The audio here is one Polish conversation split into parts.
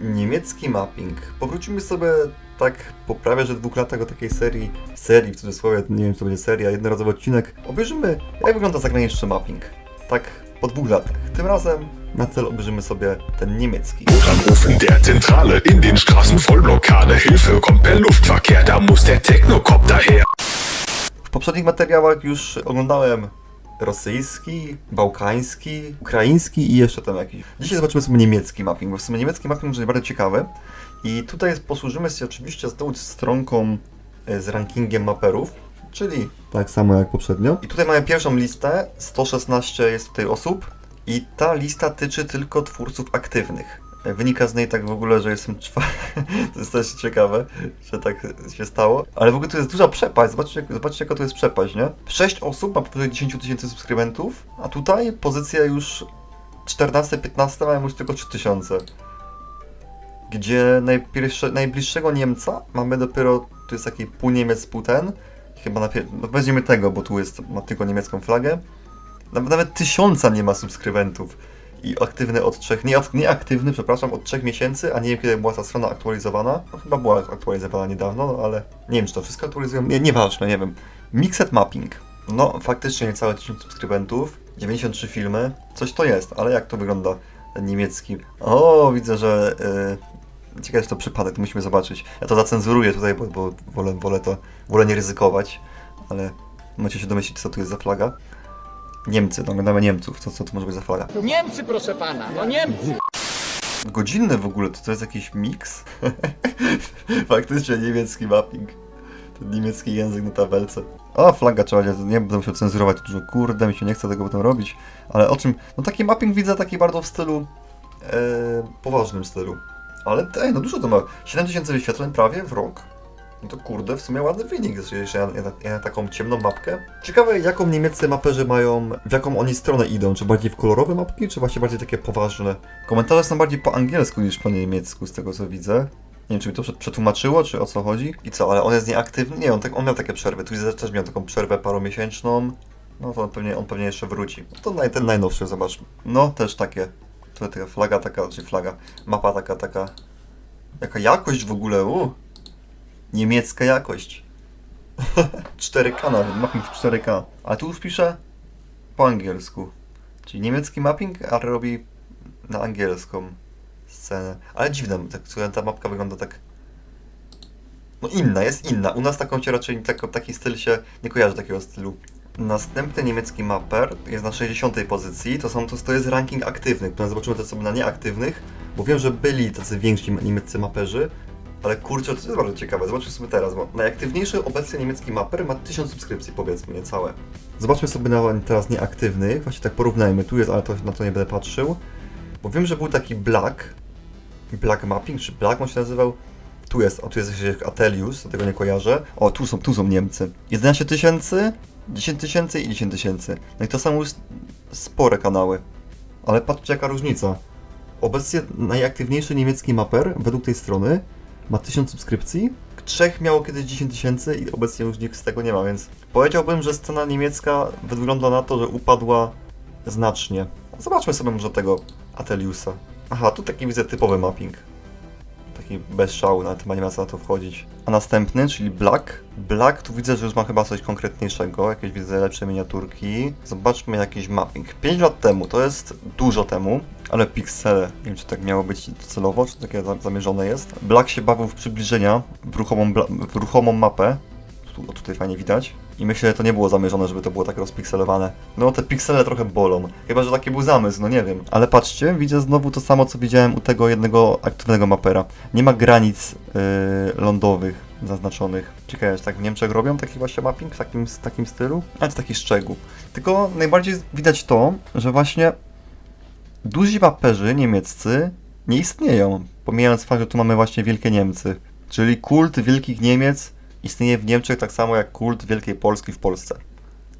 Niemiecki mapping. Powrócimy sobie tak po prawie że dwóch latach do takiej serii, serii w cudzysłowie, nie wiem to będzie seria, jednorazowy odcinek. Obejrzymy jak wygląda zagraniczny mapping. Tak po dwóch latach. Tym razem na cel obejrzymy sobie ten niemiecki. Anrufen der Zentrale in den Straßen voll Blockade. Hilfe kommt per Luftverkehr, da muss der Technokopter her. W poprzednich materiałach już oglądałem rosyjski, bałkański, ukraiński i jeszcze tam jakiś. Dzisiaj zobaczymy sobie niemiecki mapping, bo w sumie niemiecki mapping jest bardzo ciekawy. I tutaj posłużymy się oczywiście z tą stronką e, z rankingiem maperów, czyli tak samo jak poprzednio. I tutaj mamy pierwszą listę, 116 jest tutaj osób i ta lista tyczy tylko twórców aktywnych. Wynika z niej tak w ogóle, że jestem czwarty. to jest też ciekawe, że tak się stało. Ale w ogóle tu jest duża przepaść. Zobaczcie, zobaczcie jaka to jest przepaść, nie? 6 osób ma powyżej 10 tysięcy subskrybentów, a tutaj pozycja już 14-15 mają już tylko 3000 gdzie najbliższego Niemca mamy dopiero, tu jest taki pół Niemiec, pół ten, chyba na no weźmiemy tego, bo tu jest, ma tylko niemiecką flagę, nawet, nawet tysiąca nie ma subskrybentów i aktywny od trzech, nie, nie aktywny, przepraszam, od trzech miesięcy, a nie wiem kiedy była ta strona aktualizowana, no chyba była aktualizowana niedawno, no ale nie wiem czy to wszystko aktualizują, nie, nieważne, nie wiem. Mixed Mapping, no faktycznie niecałe 1000 subskrybentów, 93 filmy, coś to jest, ale jak to wygląda niemiecki? O, widzę, że... Yy, Ciekawe, czy to przypadek, to musimy zobaczyć. Ja to zacenzuruję tutaj, bo, bo wolę, wolę to, wolę nie ryzykować, ale możecie się domyślić, co tu jest za flaga. Niemcy, no oglądamy Niemców, co, co to może być za flaga? Niemcy, proszę pana, no Niemcy. Godzinny w ogóle, to, to jest jakiś miks? Faktycznie niemiecki mapping. Ten niemiecki język na tabelce. O, flaga trzeba, nie nie będę musiał cenzurować dużo, kurde, mi się nie chce tego potem robić. Ale o czym, no taki mapping widzę taki bardzo w stylu, e, poważnym stylu. Ale ej, no dużo to ma, 7000 wyświetleń prawie w rok. No to kurde, w sumie ładny wynik, jeszcze ja, ja, ja na taką ciemną mapkę. Ciekawe, jaką niemieccy maperzy mają, w jaką oni stronę idą, czy bardziej w kolorowe mapki, czy właśnie bardziej takie poważne. Komentarze są bardziej po angielsku niż po niemiecku, z tego co widzę. Nie wiem, czy mi to prze- przetłumaczyło, czy o co chodzi. I co, ale on jest nieaktywny? Nie, on, tak, on miał takie przerwy. Tu też miał taką przerwę paromiesięczną. No to on pewnie, on pewnie jeszcze wróci. To naj, ten najnowszy, zobacz. No, też takie. To taka flaga taka, czy flaga, mapa taka, taka. Jaka jakość w ogóle, u. Niemiecka jakość. 4K nawet, mapping w 4K. A tu już pisze po angielsku. Czyli niemiecki mapping, ale robi na angielską scenę. Ale dziwne, tak, ta mapka wygląda tak... No inna, jest inna. U nas taką się raczej tak, taki styl się nie kojarzy takiego stylu. Następny niemiecki mapper jest na 60 pozycji. To, są, to, to jest ranking aktywnych. Potem zobaczymy te sobie na nieaktywnych, bo wiem, że byli tacy więksi niemieccy maperzy, ale kurczę, to jest bardzo ciekawe. Zobaczmy sobie teraz, bo najaktywniejszy obecnie niemiecki mapper ma 1000 subskrypcji, powiedzmy, niecałe. Zobaczmy sobie na teraz nieaktywnych, właśnie tak porównajmy. Tu jest, ale to, na to nie będę patrzył. Bo wiem, że był taki Black, Black Mapping, czy Black on się nazywał. Tu jest, o tu jest jakiś Atelius, tego nie kojarzę. O, tu są, tu są Niemcy. 11 tysięcy, 10 tysięcy i 10 tysięcy. No i to są już spore kanały. Ale patrzcie jaka różnica. Obecnie najaktywniejszy niemiecki mapper, według tej strony, ma 1000 subskrypcji. Trzech miało kiedyś 10 tysięcy i obecnie już nikt z tego nie ma, więc powiedziałbym, że scena niemiecka wygląda na to, że upadła znacznie. Zobaczmy sobie może tego Ateliusa. Aha, tu taki widzę typowy mapping. Taki bez szału, nawet chyba nie ma co na to wchodzić. A następny, czyli Black. Black, tu widzę, że już ma chyba coś konkretniejszego, jakieś widzę lepsze miniaturki. Zobaczmy jakiś mapping. 5 lat temu, to jest dużo temu, ale piksele, nie wiem czy tak miało być celowo, czy takie za- zamierzone jest. Black się bawił w przybliżenia, w ruchomą, w ruchomą mapę. Tutaj fajnie widać. I myślę, że to nie było zamierzone, żeby to było tak rozpikselowane. No te piksele trochę bolą. Chyba, że taki był zamysł, no nie wiem. Ale patrzcie, widzę znowu to samo, co widziałem u tego jednego aktywnego mapera. Nie ma granic yy, lądowych zaznaczonych. Ciekawe, czy tak w Niemczech robią taki właśnie mapping w takim, takim stylu? Ale to taki szczegół. Tylko najbardziej widać to, że właśnie duzi maperzy niemieccy nie istnieją. Pomijając fakt, że tu mamy właśnie Wielkie Niemcy. Czyli kult Wielkich Niemiec istnieje w Niemczech tak samo jak kult Wielkiej Polski w Polsce.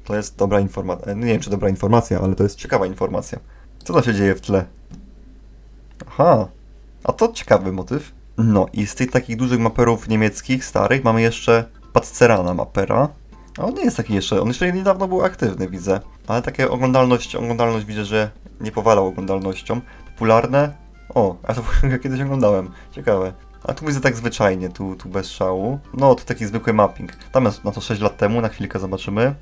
To jest dobra informacja. Nie wiem, czy dobra informacja, ale to jest ciekawa informacja. Co tam się dzieje w tle? Aha, a to ciekawy motyw. No i z tych takich dużych maperów niemieckich, starych, mamy jeszcze Patcerana mapera. A on nie jest taki jeszcze, on jeszcze niedawno był aktywny, widzę. Ale takie oglądalność, oglądalność widzę, że nie powalał oglądalnością. Popularne? O, a to kiedyś oglądałem. Ciekawe. A tu widzę tak zwyczajnie, tu, tu bez szału. No, to taki zwykły mapping. Tam jest na to 6 lat temu, na chwilkę zobaczymy.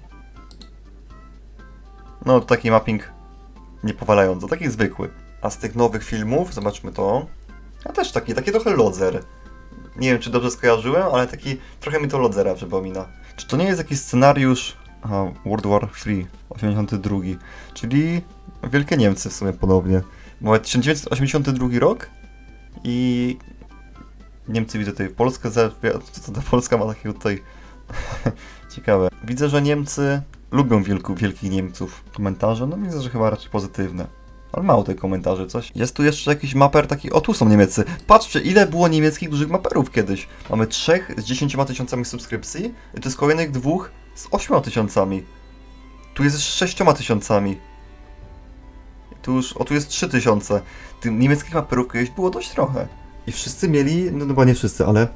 No, to taki mapping niepowalający, taki zwykły. A z tych nowych filmów, zobaczmy to. A też taki, taki trochę lodzer. Nie wiem, czy dobrze skojarzyłem, ale taki trochę mi to lodzera przypomina. Czy to nie jest jakiś scenariusz Aha, World War III, 82, czyli Wielkie Niemcy w sumie podobnie. Bo 1982 rok i Niemcy widzę tutaj Polskę, za- co ta Polska ma takiego tutaj ciekawe. Widzę, że Niemcy lubią wielku, wielkich Niemców. Komentarze? No widzę, że chyba raczej pozytywne. Ale mało tych komentarzy, coś. Jest tu jeszcze jakiś maper taki. O, tu są niemieccy. Patrzcie, ile było niemieckich dużych maperów kiedyś. Mamy trzech z 10 tysiącami subskrypcji i to jest kolejnych dwóch z 8 tysiącami. Tu jest z 6 tysiącami. Tu już, o tu jest 3 tysiące. Tych niemieckich maperów kiedyś było dość trochę. I wszyscy mieli, no chyba nie wszyscy, ale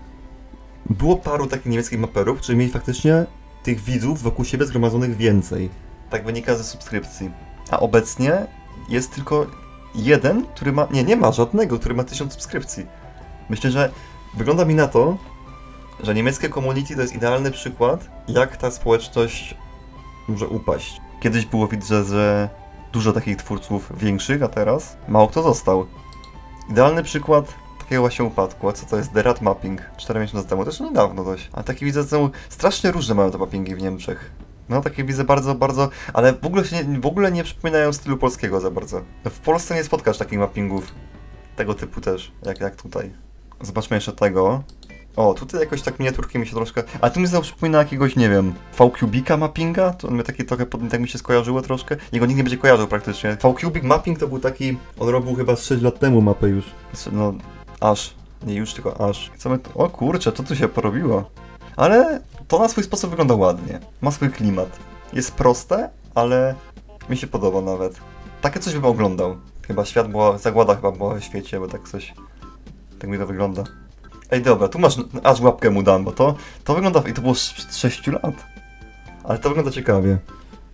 było paru takich niemieckich maperów, którzy mieli faktycznie tych widzów wokół siebie zgromadzonych więcej. Tak wynika ze subskrypcji. A obecnie jest tylko jeden, który ma. Nie, nie ma żadnego, który ma 1000 subskrypcji. Myślę, że wygląda mi na to, że niemieckie community to jest idealny przykład, jak ta społeczność może upaść. Kiedyś było widać, że dużo takich twórców większych, a teraz mało kto został. Idealny przykład takiego właśnie upadku. A co to jest? The Rat Mapping. 4 miesiące temu, też niedawno dość. A takie widzę, są strasznie różne mają te mappingi w Niemczech. No takie widzę bardzo, bardzo, ale w ogóle, się nie, w ogóle nie przypominają stylu polskiego za bardzo. W Polsce nie spotkasz takich mappingów. Tego typu też, jak, jak tutaj. Zobaczmy jeszcze tego. O, tutaj jakoś tak miniaturki mi się troszkę... A tu mi znowu przypomina jakiegoś, nie wiem, V-Cubica mappinga? To on mnie takie trochę, pod... tak mi się skojarzyło troszkę. Jego nikt nie będzie kojarzył praktycznie. V-Cubic mapping to był taki... On robił chyba z 6 lat temu mapę już. No, aż. Nie już, tylko aż. Co my tu... O kurczę, co tu się porobiło? Ale to na swój sposób wygląda ładnie. Ma swój klimat. Jest proste, ale mi się podoba nawet. Takie coś bym oglądał. Chyba świat była, zagłada chyba była w świecie, bo tak coś, tak mi to wygląda. Ej, dobra, tu masz, aż łapkę mu dam, bo to, to wygląda, i to było z 6 lat. Ale to wygląda ciekawie.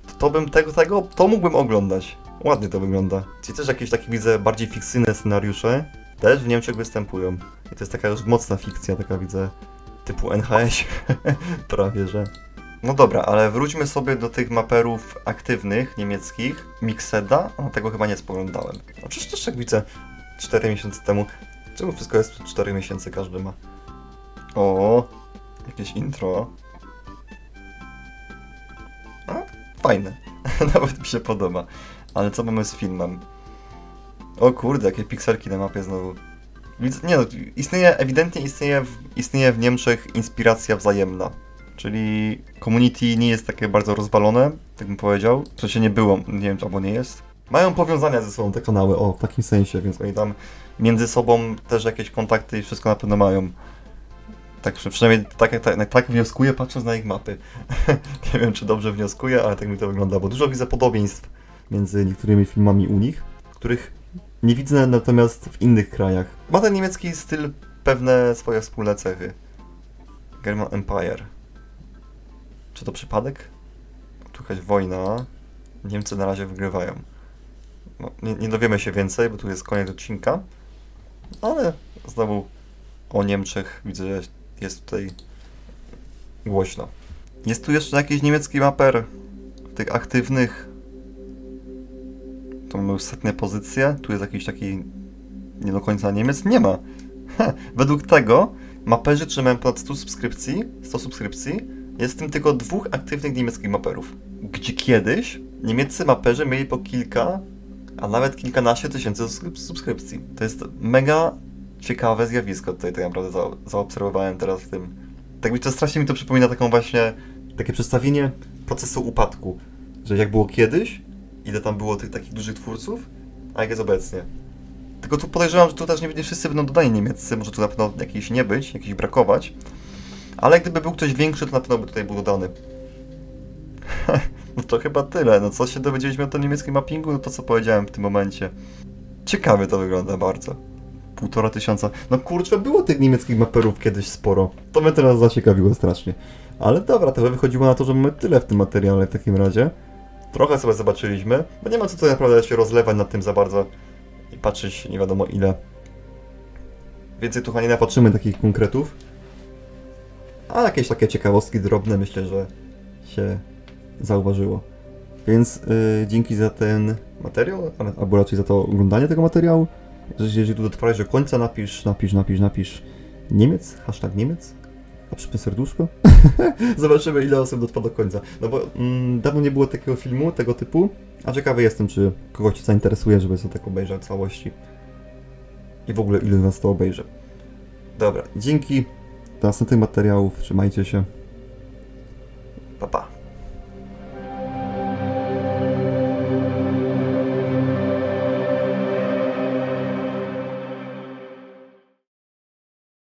To, to bym tego, tego, to mógłbym oglądać. Ładnie to wygląda. Czyli też jakieś takie, widzę, bardziej fikcyjne scenariusze też w Niemczech występują. I to jest taka już mocna fikcja, taka widzę, typu NHS, prawie, że. No dobra, ale wróćmy sobie do tych maperów aktywnych niemieckich. Mixeda, a na tego chyba nie spoglądałem. No przecież też jak widzę 4 miesiące temu. Czemu wszystko jest 4 miesiące każdy ma? O, jakieś intro. A, fajne. Nawet mi się podoba. Ale co mamy z filmem? O kurde, jakie pikselki na mapie znowu. Nie no, istnieje, ewidentnie istnieje w, istnieje w Niemczech inspiracja wzajemna. Czyli community nie jest takie bardzo rozwalone, tak bym powiedział. W sensie nie było, nie wiem, albo nie jest. Mają powiązania ze sobą te kanały, o, w takim sensie, więc oni tam między sobą też jakieś kontakty i wszystko na pewno mają. Tak, przy- przynajmniej tak, tak, tak wnioskuję patrząc na ich mapy. nie wiem, czy dobrze wnioskuję, ale tak mi to wygląda, bo dużo widzę podobieństw między niektórymi filmami u nich, których nie widzę natomiast w innych krajach. Ma ten niemiecki styl pewne swoje wspólne cechy. German Empire. Czy to przypadek? Tu jakaś wojna. Niemcy na razie wygrywają. No, nie, nie dowiemy się więcej, bo tu jest koniec odcinka. Ale znowu o Niemczech widzę, że jest tutaj głośno. Jest tu jeszcze jakiś niemiecki maper w tych aktywnych. To mamy już setne pozycje. Tu jest jakiś taki nie do końca Niemiec. Nie ma. Według tego maperzy trzymają ponad 100 subskrypcji, 100 subskrypcji. Jest w tym tylko dwóch aktywnych niemieckich maperów. Gdzie kiedyś niemieccy maperzy mieli po kilka, a nawet kilkanaście tysięcy subskryp- subskrypcji. To jest mega ciekawe zjawisko tutaj tak naprawdę za, zaobserwowałem teraz w tym. Tak mi to strasznie mi to przypomina taką właśnie takie przedstawienie procesu upadku. Że jak było kiedyś, ile tam było tych takich dużych twórców, a jak jest obecnie. Tylko tu podejrzewam, że tu też nie, nie wszyscy będą dodani niemieccy, może tu na pewno jakiś nie być, jakiś brakować. Ale gdyby był ktoś większy, to na pewno by tutaj był dodany. no to chyba tyle. No co się dowiedzieliśmy o tym niemieckim mappingu? No to co powiedziałem w tym momencie. Ciekawie to wygląda bardzo. Półtora tysiąca. No kurczę, było tych niemieckich maperów kiedyś sporo. To mnie teraz zaciekawiło strasznie. Ale dobra, to wychodziło na to, że mamy tyle w tym materiale w takim razie. Trochę sobie zobaczyliśmy, bo nie ma co tutaj naprawdę się rozlewać nad tym za bardzo i patrzeć nie wiadomo ile. Więcej tu chyba nie napatrzymy takich konkretów. A jakieś takie ciekawostki drobne myślę, że się zauważyło. Więc y, dzięki za ten materiał, albo raczej za to oglądanie tego materiału. Że Jeżeli tu dotrwałeś do końca, napisz, napisz, napisz, napisz Niemiec, hashtag Niemiec, Szybkie serduszko? Zobaczymy, ile osób dotrwa do końca. No bo mm, dawno nie było takiego filmu, tego typu, a ciekawy jestem, czy kogoś zainteresuje, żeby sobie tak obejrzał w całości. I w ogóle, ile nas to obejrzy. Dobra, dzięki. Do następnych materiałów. Trzymajcie się. Pa, pa.